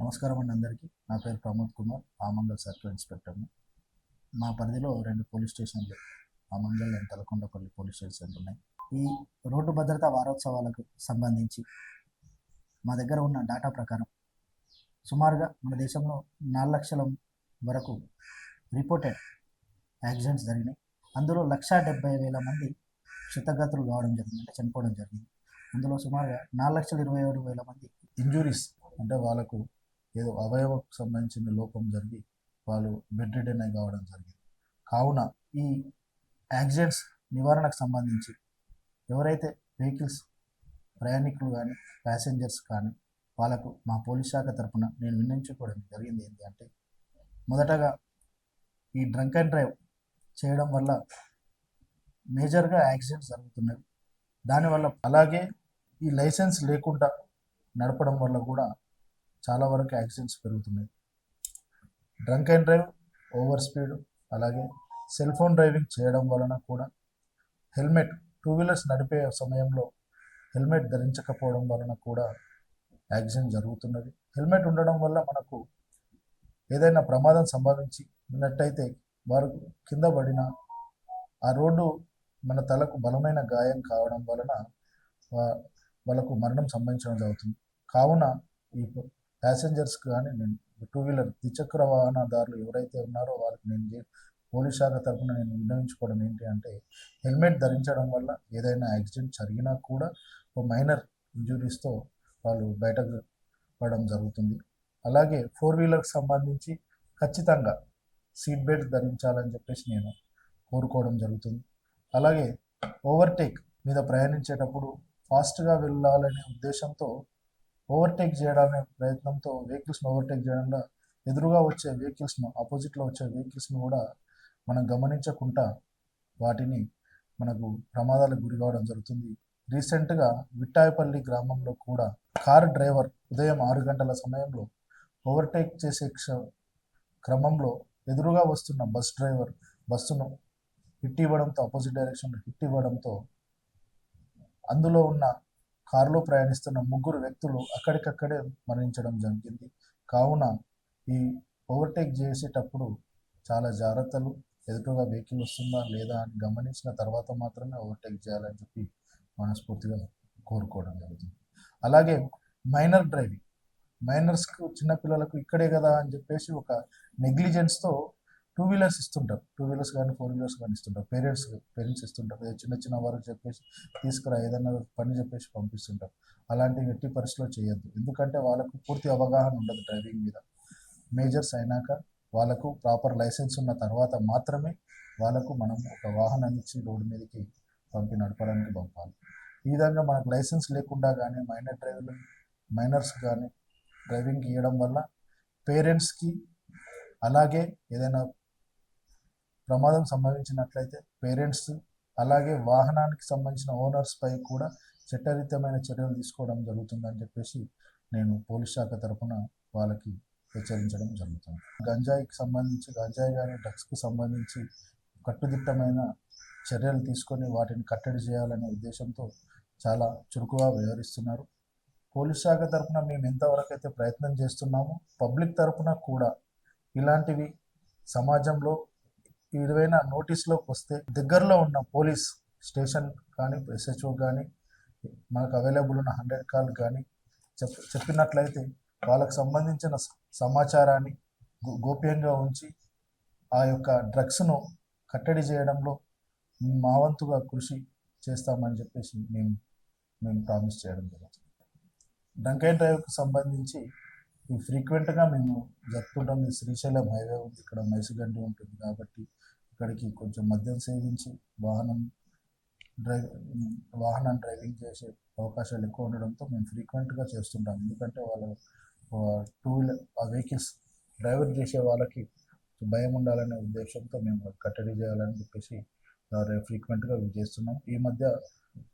నమస్కారం అండి అందరికీ. నా పేరు ప్రమోద్ కుమార్ ఆమంగల్ సర్కిల్ ఇన్స్పెక్టర్ని మా పరిధిలో రెండు పోలీస్ స్టేషన్లు ఆమంగల్ అండ్ తలకొండపల్లి పోలీస్ స్టేషన్లు ఉన్నాయి. ఈ రోడ్డు భద్రతా వారోత్సవాలకు సంబంధించి మా దగ్గర ఉన్న డేటా ప్రకారం సుమారుగా మన దేశంలో నాలుగు లక్షల వరకు రిపోర్టెడ్ యాక్సిడెంట్స్ జరిగినాయి. అందులో లక్షా డెబ్బై వేల మంది క్షతగతులు కావడం జరిగింది అంటే చనిపోవడం జరిగింది. అందులో సుమారుగా నాలుగు లక్షల ఇరవై ఏడు వేల మంది ఇంజురీస్ అంటే వాళ్ళకు ఏదో అవయవకు సంబంధించిన లోపం జరిగి వాళ్ళు బెడ్ రిడెన్ అయి కావడం జరిగింది. కావున ఈ యాక్సిడెంట్స్ నివారణకు సంబంధించి ఎవరైతే వెహికల్స్ ప్రయాణికులు కానీ ప్యాసింజర్స్ కానీ వాళ్ళకు మా పోలీస్ శాఖ తరపున నేను విన్నవించుకోవడం జరిగింది ఏంటి అంటే మొదటగా ఈ డ్రంక్ అండ్ డ్రైవ్ చేయడం వల్ల మేజర్గా యాక్సిడెంట్స్ జరుగుతున్నాయి దానివల్ల అలాగే ఈ లైసెన్స్ లేకుండా నడపడం వల్ల కూడా చాలా వరకు యాక్సిడెంట్స్ పెరుగుతున్నాయి. Drunk and drive over speed అలాగే సెల్ ఫోన్ డ్రైవింగ్ చేయడం వలన కూడా హెల్మెట్ టూ వీలర్స్ నడిపే సమయంలో హెల్మెట్ ధరించకపోవడం వలన కూడా యాక్సిడెంట్ జరుగుతున్నది. హెల్మెట్ ఉండడం వల్ల మనకు ఏదైనా ప్రమాదం సంభవించినట్టయితే వారు కింద పడిన ఆ రోడ్డు మన తలకు బలమైన గాయం కావడం వలన వా- వాళ్ళకు మరణం సంభవించడం జరుగుతుంది. కావున ఈ ప్యాసింజర్స్ కానీ నేను టూ వీలర్ ద్విచక్ర వాహనదారులు ఎవరైతే ఉన్నారో వాళ్ళకి నేను పోలీస్ శాఖ తరఫున నేను విన్నవించుకోవడం ఏంటి అంటే హెల్మెట్ ధరించడం వల్ల ఏదైనా యాక్సిడెంట్ జరిగినా కూడా ఒక మైనర్ ఇంజురీస్తో వాళ్ళు బయటకు పడడం జరుగుతుంది. అలాగే ఫోర్ వీలర్కి సంబంధించి ఖచ్చితంగా సీట్ బెల్ట్ ధరించాలని చెప్పేసి నేను కోరుకోవడం జరుగుతుంది. అలాగే ఓవర్టేక్ మీద ప్రయాణించేటప్పుడు ఫాస్ట్గా వెళ్ళాలనే ఉద్దేశంతో ఓవర్టేక్ చేయడానికి ప్రయత్నంతో వెహికల్స్ను ఓవర్టేక్ చేయడంలో ఎదురుగా వచ్చే వెహికల్స్ను ఆపోజిట్లో వచ్చే వెహికల్స్ను కూడా మనం గమనించకుండా వాటిని మనకు ప్రమాదాలకు గురి కావడం జరుగుతుంది. రీసెంట్గా విట్టాయపల్లి గ్రామంలో కూడా కార్ డ్రైవర్ ఉదయం ఆరు గంటల సమయంలో ఓవర్టేక్ చేసే క్ష- క్రమంలో ఎదురుగా వస్తున్న బస్ డ్రైవర్ బస్సును హిట్ ఇవ్వడంతో అపోజిట్ డైరెక్షన్లో హిట్ ఇవ్వడంతో అందులో ఉన్న కారులో ప్రయాణిస్తున్న ముగ్గురు వ్యక్తులు అక్కడికక్కడే మరణించడం జరిగింది. కావున ఈ ఓవర్టేక్ చేసేటప్పుడు చాలా జాగ్రత్తలు ఎదురుగా వెహికల్ వస్తుందా లేదా అని గమనించిన తర్వాత మాత్రమే ఓవర్టేక్ చేయాలని చెప్పి మనస్ఫూర్తిగా కోరుకోవడం జరుగుతుంది. అలాగే మైనర్ డ్రైవింగ్ మైనర్స్కు చిన్నపిల్లలకు ఇక్కడే కదా అని చెప్పేసి ఒక నెగ్లిజెన్స్తో టూ వీలర్స్ ఇస్తుంటారు. టూ వీలర్స్ కానీ ఫోర్ వీలర్స్ కానీ ఇస్తుంటారు. పేరెంట్స్ పేరెంట్స్ ఇస్తుంటారు. ఏదో చిన్న చిన్న వారికి చెప్పేసి తీసుకురా ఏదైనా పని చెప్పేసి పంపిస్తుంటారు. అలాంటి ఎట్టి పరిస్థితిలో చేయొద్దు. ఎందుకంటే వాళ్ళకు పూర్తి అవగాహన ఉండదు డ్రైవింగ్ మీద. మేజర్స్ అయినాక వాళ్ళకు ప్రాపర్ లైసెన్స్ ఉన్న తర్వాత మాత్రమే వాళ్ళకు మనం ఒక వాహనాన్ని ఇచ్చి రోడ్డు మీదకి పంపి నడపడానికి పంపాలి. ఈ విధంగా మనకు లైసెన్స్ లేకుండా కానీ మైనర్ డ్రైవర్లు మైనర్స్ కానీ డ్రైవింగ్ ఇవ్వడం వల్ల పేరెంట్స్కి అలాగే ఏదైనా ప్రమాదం సంభవించినట్లయితే పేరెంట్స్ అలాగే వాహనానికి సంబంధించిన ఓనర్స్పై కూడా చట్టరీత్యమైన చర్యలు తీసుకోవడం జరుగుతుందని చెప్పేసి నేను పోలీస్ శాఖ తరఫున వాళ్ళకి హెచ్చరించడం జరుగుతుంది. గంజాయికి సంబంధించి గంజాయి కానీ డ్రగ్స్కి సంబంధించి కట్టుదిట్టమైన చర్యలు తీసుకొని వాటిని కట్టడి చేయాలనే ఉద్దేశంతో చాలా చురుకుగా వ్యవహరిస్తున్నారు. పోలీస్ శాఖ తరఫున మేము ఎంతవరకు అయితే ప్రయత్నం చేస్తున్నామో పబ్లిక్ తరఫున కూడా ఇలాంటివి సమాజంలో ఏదైనా నోటీస్లోకి వస్తే దగ్గరలో ఉన్న పోలీస్ స్టేషన్ కానీ ఎస్హెచ్ఓ కానీ మనకు అవైలబుల్ ఉన్న హండ్రెడ్ కాల్ కానీ చెప్ చెప్పినట్లయితే వాళ్ళకు సంబంధించిన స- సమాచారాన్ని గో- గోప్యంగా ఉంచి ఆ యొక్క డ్రగ్స్ను కట్టడి చేయడంలో మా వంతుగా కృషి చేస్తామని చెప్పేసి మేము మేము ప్రామిస్ చేయడం జరుగుతుంది. డంకైన్ డ్రైవ్కు డ్రైవ్కి సంబంధించి ఫ్రీక్వెంట్గా మేము జరుపుకుంటాం. శ్రీశైలం హైవే ఉంది ఇక్కడ మైసుగండి ఉంటుంది కాబట్టి ఇక్కడికి కొంచెం మద్యం సేవించి వాహనం డ్రైవ్ వాహనం డ్రైవింగ్ చేసే అవకాశాలు ఎక్కువ ఉండడంతో మేము ఫ్రీక్వెంట్గా చేస్తుంటాం. ఎందుకంటే వాళ్ళు టూ వీలర్ ఆ వెహికల్స్ డ్రైవర్ చేసే వాళ్ళకి భయం ఉండాలనే ఉద్దేశంతో మేము కట్టడి చేయాలని చెప్పేసి ఫ్రీక్వెంట్గా ఇవి చేస్తున్నాం. ఈ మధ్య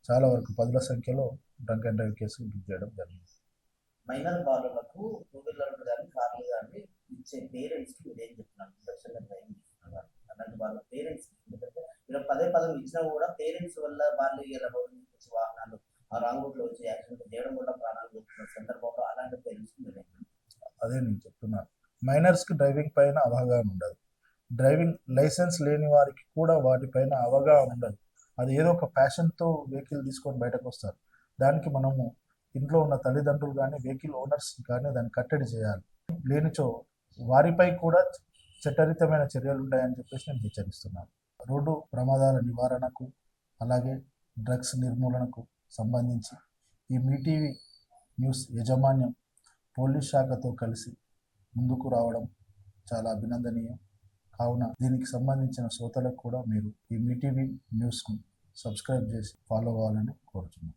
చాలా వరకు పదుల సంఖ్యలో డ్రంక్ అండ్ డ్రైవ్ కేసులు బుక్ చేయడం జరిగింది. మైనర్ బాలులకు టూ వీలర్ కానీ కార్లు కానీ ఇచ్చే పేరెంట్స్ మీరు ఏం చెప్తున్నారు అలాంటి వాళ్ళ. పేరెంట్స్ ఎందుకంటే పదే పదం ఇచ్చినా కూడా పేరెంట్స్ వల్ల వాళ్ళు ఇలా వాహనాలు ఆ రాంగ్ రూట్లో వచ్చి యాక్సిడెంట్ చేయడం వల్ల ప్రాణాలు పోతున్న సందర్భంలో అలాంటి పేరెంట్స్ మీరు అదే నేను చెప్తున్నాను. మైనర్స్కి డ్రైవింగ్ పైన అవగాహన ఉండదు. డ్రైవింగ్ లైసెన్స్ లేని వారికి కూడా వాటిపైన అవగాహన ఉండదు. అది ఏదో ఒక ప్యాషన్తో వెహికల్ తీసుకొని బయటకు వస్తారు. దానికి మనము ఇంట్లో ఉన్న తల్లిదండ్రులు కానీ వెహికల్ ఓనర్స్ కానీ దాన్ని కట్టడి చేయాలి. లేనిచో వారిపై కూడా చట్టరితమైన చర్యలు ఉంటాయని చెప్పేసి నేను హెచ్చరిస్తున్నాను. రోడ్డు ప్రమాదాల నివారణకు అలాగే డ్రగ్స్ నిర్మూలనకు సంబంధించి ఈ మీటీవీ న్యూస్ యాజమాన్యం పోలీస్ శాఖతో కలిసి ముందుకు రావడం చాలా అభినందనీయం. కావున దీనికి సంబంధించిన శ్రోతలకు కూడా మీరు ఈ మీటీవీ న్యూస్ను సబ్స్క్రైబ్ చేసి ఫాలో అవ్వాలని కోరుతున్నాను